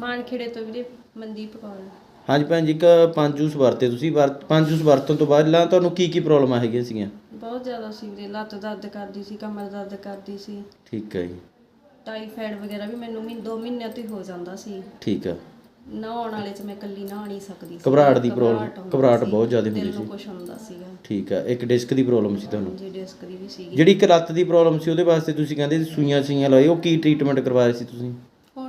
ਮਾਨਖੇੜੇ ਤੋਂ ਵੀਰੇ ਮਨਦੀਪ ਕੌਰ। ਹਾਂਜੀ ਭੈਣ ਜੀ ਇੱਕ ਪੰਜ ਜੂਸ ਵਰਤੇ ਤੁਸੀਂ। ਵਰਤ ਪੰਜ ਜੂਸ ਵਰਤਣ ਤੋਂ ਬਾਅਦ ਲਾਂ ਤੁਹਾਨੂੰ ਕੀ ਕੀ ਪ੍ਰੋਬਲਮਾਂ ਹੈਗੀਆਂ ਸੀਗੀਆਂ? ਬਹੁਤ ਜ਼ਿਆਦਾ ਸੀ ਵੀਰੇ ਲੱਤ ਦਰਦ ਕਰਦੀ ਸੀ ਕਮਰ ਦਰਦ ਕਰਦੀ ਸੀ। ਠੀਕ ਹੈ ਜੀ। ਟਾਈਫਾਇਡ ਵਗੈਰਾ ਵੀ ਮੈਨੂੰ ਮਹੀਨੇ ਦੋ ਮਹੀਨਿਆਂ ਤੋਂ ਹੀ ਹੋ ਜਾਂਦਾ ਸੀ। ਠੀਕ ਹੈ ਨਹਾਉਣ ਵਾਲੇ ਚ ਮੈਂ ਇਕੱਲੀ ਨਹਾ ਨਹੀਂ ਸਕਦੀ ਸੀ। ਘਬਰਾਹਟ ਦੀ ਪ੍ਰੋਬਲਮ ਘਬਰਾਹਟ ਬਹੁਤ ਜ਼ਿਆਦਾ ਹੁੰਦੀ ਸੀ ਨੂੰ ਕੁਝ ਹੁੰਦਾ ਸੀਗਾ। ਠੀਕ ਹੈ ਇੱਕ ਡਿਸਕ ਦੀ ਪ੍ਰੋਬਲਮ ਸੀ ਤੁਹਾਨੂੰ? ਜੀ ਡਿਸਕ ਦੀ ਵੀ ਸੀਗੀ। ਜਿਹੜੀ ਇੱਕ ਲੱਤ ਦੀ ਪ੍ਰੋਬਲਮ ਸੀ ਉਹਦੇ ਵਾਸਤੇ ਤੁਸੀਂ ਕਹਿੰਦੇ ਸੀ ਸੂਈਆਂ ਸੂਈਆਂ ਲਾਏ ਉਹ ਕੀ ਟ੍ਰੀਟਮੈਂਟ ਕਰਵਾਇਆ ਸੀ ਤੁਸੀਂ?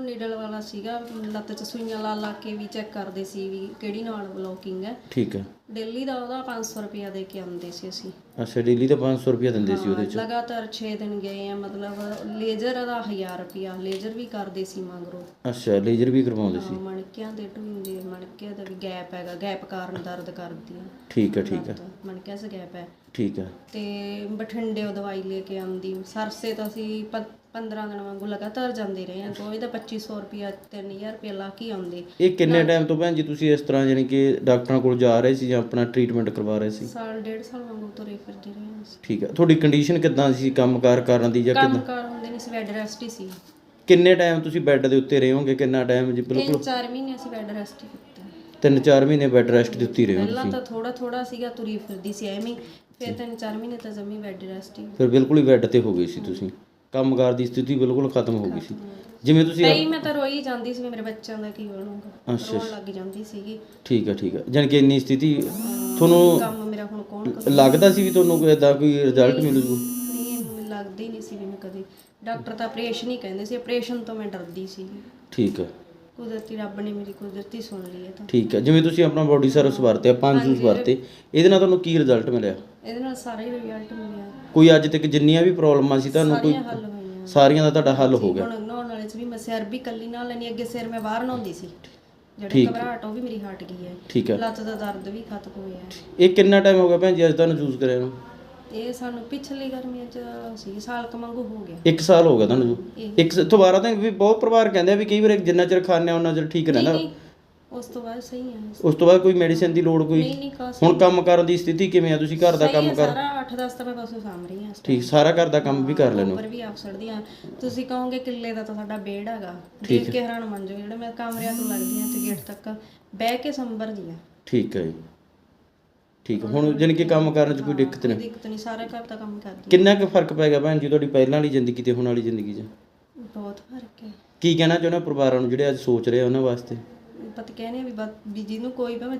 ਹੁਣ ਨੀਡਲ ਵਾਲਾ ਸੀਗਾ ਲੱਤ 'ਚ ਸੂਈਆਂ ਲਾ ਲਾ ਕੇ ਵੀ ਚੈੱਕ ਕਰਦੇ ਸੀ ਵੀ ਕਿਹੜੀ ਨਾਲ ਬਲੋਕਿੰਗ ਹੈ। ਠੀਕ ਹੈ। ਦਿੱਲੀ ਦਾ ਉਹਦਾ 500 ਰੁਪਇਆ ਦੇ ਕੇ ਆਉਂਦੇ ਸੀ ਅਸੀਂ। ਅੱਛਾ ਡੇਲੀ ਦਾ 500 ਰੁਪਏ ਦਿੰਦੇ ਸੀ ਉਹਦੇ ਚ? ਲਗਾਤਾਰ 6 ਦਿਨ ਗਏ ਆ ਮਤਲਬ ਲੇਜ਼ਰ ਦਾ 1000 ਰੁਪਇਆ ਲੇਜ਼ਰ ਵੀ ਕਰਦੇ ਸੀ ਮਗਰੋਂ। ਅੱਛਾ ਲੇਜ਼ਰ ਵੀ ਕਰਵਾਉਂਦੇ ਸੀ? ਮਣਕਿਆਂ ਦੇ ਢੂੰਦੇ ਮਣਕਿਆਂ ਦਾ ਵੀ ਗੈਪ ਹੈਗਾ ਗੈਪ ਕਾਰਨ ਦਰਦ ਕਰਦੀ ਆ। ਠੀਕ ਹੈ ਠੀਕ ਹੈ। ਮਣਕਿਆਂ 'ਚ ਗੈਪ ਹੈ। ਠੀਕ ਹੈ। ਤੇ ਬਠਿੰਡੇ ਉਹ ਦਵਾਈ ਲੈ ਕੇ ਆਉਂਦੀ ਸਰਸੇ ਤਾਂ ਅਸੀਂ 15 ਦਿਨ ਵਾਂਗੂ ਲਗਾਤਾਰ ਜਾਂਦੇ ਰਹੇ ਹਾਂ। ਕੋਈ ਤਾਂ 2500 ਰੁਪਇਆ 3000 ਰੁਪਇਆ ਲਾ ਕੇ ਆਉਂਦੇ। ਇਹ ਕਿੰਨੇ ਟਾਈਮ ਤੋਂ ਭੈਣ ਜੀ ਤੁਸੀਂ ਇਸ ਤਰ੍ਹਾਂ ਯਾਨੀ ਕਿ ਡਾਕਟਰਾਂ ਕੋਲ ਜਾ ਰਹੇ ਸੀ ਜਾਂ ਆਪਣਾ ਟ੍ਰੀਟਮੈਂਟ ਕਰਵਾ ਰਹੇ ਸੀ? ਸਾਲ ਡੇਢ ਸਾਲ ਵਾਂਗੂ ਤੁਰੇ ਫਿਰਦੇ ਰਹੇ ਹਾਂ ਅਸੀਂ। ਠੀਕ ਹੈ। ਤੁਹਾਡੀ ਕੰਡੀਸ਼ਨ ਕਿਦਾਂ ਸੀ? ਕੰਮਕਾਰ ਕਰਨ ਦੀ ਜਾਂ ਕੰਮ ਕਿਦਾਂ? ਕਾਰ ਹੁੰਦੇ ਨਹੀਂ ਸੀ ਬੈੱਡ ਰੈਸਟ ਹੀ ਸੀ। ਕਿੰਨੇ ਟਾਈਮ ਤੁਸੀਂ ਬੈੱਡ ਦੇ ਉੱਤੇ ਰਹੇ ਹੋਗੇ ਕਿੰਨਾ ਟਾਈਮ ਜੀ? ਤਿੰਨ ਬਿਲਕੁਲ ਚਾਰ ਮਹੀਨੇ ਅਸੀਂ ਬੈੱਡ ਰੈਸਟ ਹੀ ਕੀਤਾ। 3-4 ਮਹੀਨੇ ਬੈੱਡ ਰੈਸਟ ਦੇ ਉੱਤੇ ਹੀ ਰਹੇ ਹੋ ਪਹਿਲਾਂ ਤਾਂ ਥੋੜਾ ਥੋੜਾ ਸੀਗਾ ਤੁਰੀ ਫਿਰਦੀ ਸੀ ਐਵੇਂ ਹੀ। ਫਿਰ ਤਿੰਨ ਚਾਰ ਮਹੀਨੇ ਤਾਂ ਜਮੀ ਬੈੱਡ ਰੈਸਟ ਹੀ। ਫਿਰ ਬਿਲਕੁਲ ਹੀ ਬੈੱਡ ਤੇ ਹੋ ਗਏ ਸੀ ਤੁਸੀਂ। ਕੰਮਕਾਰ ਦੀ ਸਥਿਤੀ ਬਿਲਕੁਲ ਖਤਮ ਹੋ ਗਈ ਸੀ। ਜਿਵੇਂ ਤੁਸੀਂ ਪਈ ਮੈਂ ਤਾਂ ਰੋਈ ਜਾਂਦੀ ਸੀ ਵੀ ਮੇਰੇ ਬੱਚਿਆਂ ਦਾ ਕੀ ਬਣੂਗਾ। ਅੱਛਾ ਰੋਣ ਲੱਗ ਜਾਂਦੀ ਸੀਗੀ। ਠੀਕ ਹੈ ਠੀਕ ਹੈ ਜਾਣੀ ਕਿ ਇੰਨੀ ਸਥਿਤੀ ਤੁਹਾਨੂੰ ਕੰਮ ਮੇਰਾ ਹੁਣ ਕੌਣ ਕਰੂ ਲੱਗਦਾ ਸੀ ਵੀ ਤੁਹਾਨੂੰ ਕੋਈ ਏਦਾਂ ਕੋਈ ਰਿਜ਼ਲਟ ਮਿਲੂ ਨਹੀਂ ਮੈਨੂੰ ਲੱਗਦਾ ਹੀ ਨਹੀਂ ਸੀ ਵੀ ਮੈਂ ਕਦੇ। ਡਾਕਟਰ ਤਾਂ ਆਪਰੇਸ਼ਨ ਹੀ ਕਹਿੰਦੇ ਸੀ। ਆਪਰੇਸ਼ਨ ਤੋਂ ਮੈਂ ਡਰਦੀ ਸੀ ਠੀਕ ਹੈ ਕੁਦਰਤੀ ਰੱਬ ਨੇ ਮੇਰੀ ਕੁਦਰਤੀ ਸੁਣ ਲਈ ਹੈ ਤਾਂ। ਠੀਕ ਹੈ ਜਿਵੇਂ ਤੁਸੀਂ ਆਪਣਾ ਬਾਡੀ ਸਰਵਿਸ ਵਰਤਿਆ ਪੰਜ ਜੂਸ ਵਰਤੇ ਇਹਦੇ ਨਾਲ ਤੁਹਾਨੂੰ ਕੀ ਰਿਜ਼ਲਟ ਮਿਲਿਆ? ਇਹਦੇ ਨਾਲ ਸਾਰੇ ਰਿਜ਼ਲਟ ਮਿਲਿਆ। ਕੋਈ ਅੱਜ ਤੱਕ ਜਿੰਨੀਆਂ ਵੀ ਪ੍ਰੋਬਲਮਾਂ ਸੀ ਤੁਹਾਨੂੰ ਕੋਈ ਸਾਰੀਆਂ ਹੱਲ ਹੋਈਆਂ। ਸਾਰੀਆਂ ਦਾ ਤੁਹਾਡਾ ਹੱਲ ਹੋ ਗਿਆ। ਹੁਣ ਨਹਾਉਣ ਵਾਲੇ ਚ ਵੀ ਮੈਂ ਸਿਰ ਵੀ ਕੱਲੀ ਨਾਲ ਲੈਣੀ ਅੱਗੇ ਸਿਰ ਮੈਂ ਬਾਹਰ ਨਹਾਉਂਦੀ ਸੀ। ਜਿਹੜੀ ਘਬਰਾਹਟ ਉਹ ਵੀ ਮੇਰੀ ਹਟ ਗਈ ਹੈ। ਠੀਕ ਹੈ। ਲੱਤ ਦਾ ਦਰਦ ਵੀ ਖਤਮ ਹੋਇਆ ਹੈ। ਇਹ ਕਿੰਨਾ ਟਾਈਮ ਹੋ ਗਿਆ ਭੈਣ ਜੀ ਅੱਜ ਤੁਹਾਨੂੰ ਯੂਜ਼ ਕਰਿਆ ਨੂੰ? ਇਹ ਸਾਨੂੰ ਪਿਛਲੀ ਗਰਮੀਆਂ ਚ ਸੀ ਸਾਲ ਕ ਵਾਂਗੂ ਹੋ ਗਿਆ। ਇੱਕ ਸਾਲ ਹੋ ਗਿਆ ਤੁਹਾਨੂੰ ਇੱਕ ਸ- ਦੁਬਾਰਾ ਤਾਂ ਵੀ ਬਹੁਤ ਪਰਿਵਾਰ ਕਹਿੰਦੇ ਆ ਵੀ ਕਈ ਵਾਰ ਜਿੰਨਾ ਚਿਰ ਖਾਣੇ ਉਹਨਾਂ ਚਿਰ ਠੀਕ ਰਹਿੰਦਾ। ਨਹੀਂ ਉਸ ਤੋਂ ਬਾਅਦ ਸਹੀ ਹੈ ਉਸ ਤੋਂ ਬਾਅਦ ਕੋਈ ਮੈਡੀਸਿਨ ਦੀ ਲੋੜ ਕੋਈ? ਨਹੀਂ ਨਹੀਂ ਕਾਸ ਹੁਣ ਕੰਮ ਕਰਨ ਦੀ ਸਥਿਤੀ ਕਿਵੇਂ ਆ? ਤੁਸੀਂ ਘਰ ਦਾ ਕੰਮ ਕਰ ਸਾਰਾ 8-10 ਤਾਂ ਮੈਂ ਬਸ ਸਾਂਭ ਰਹੀ ਹਾਂ ਠੀਕ ਸਾਰਾ ਘਰ ਦਾ ਕੰਮ ਵੀ ਕਰ ਲੈਣੋ ਉੱਪਰ ਵੀ ਆਪ ਸੜਦੀ ਆ ਤੁਸੀਂ ਕਹੋਗੇ ਕਿੱਲੇ ਦਾ ਤਾਂ ਸਾਡਾ ਬੇੜ ਹੈਗਾ। ਦੇਖ ਕੇ ਹੈਰਾਨ ਮੰਨ ਜਾਓ ਜਿਹੜੇ ਮੈਂ ਕਮਰਿਆਂ ਤੋਂ ਲੱਗਦੀ ਆ ਤੇ ਗੇਟ ਤੱਕ ਬਹਿ ਕੇ ਸੰਭਰਦੀ ਆ ਠੀਕ ਹੈ ਜੀ। ਠੀਕ ਹੈ ਹੁਣ ਜਾਣੀ ਕਿ ਕੰਮ ਕਰਨ 'ਚ ਕੋਈ ਦਿੱਕਤ ਨਹੀਂ। ਦਿੱਕਤ ਨਹੀਂ ਸਾਰੇ ਘਰ ਦਾ ਕੰਮ ਕਰਦੀ ਕਿੰਨਾ ਕੁ ਫ਼ਰਕ ਪੈ ਗਿਆ ਭੈਣ ਜੀ ਤੁਹਾਡੀ ਪਹਿਲਾਂ ਵਾਲੀ ਜ਼ਿੰਦਗੀ ਤੇ ਹੁਣ ਵਾਲੀ ਜ਼ਿੰਦਗੀ 'ਚ। ਬਹੁਤ ਫ਼ਰਕ ਹੈ। ਕੀ ਕਹਿਣਾ ਚਾਹੁੰਦੇ ਹੋ ਪਰਿਵਾਰਾਂ ਨੂੰ ਜਿਹੜੇ ਅੱਜ ਸੋਚ ਰਹੇ ਆ ਉਹਨਾਂ ਵਾਸਤੇ? ਪਤਾ ਕਹਿੰਦੇ ਆ ਵੀ ਬਸ- ਵੀ ਜਿਹਨੂੰ ਕੋਈ ਭਾਵੇਂ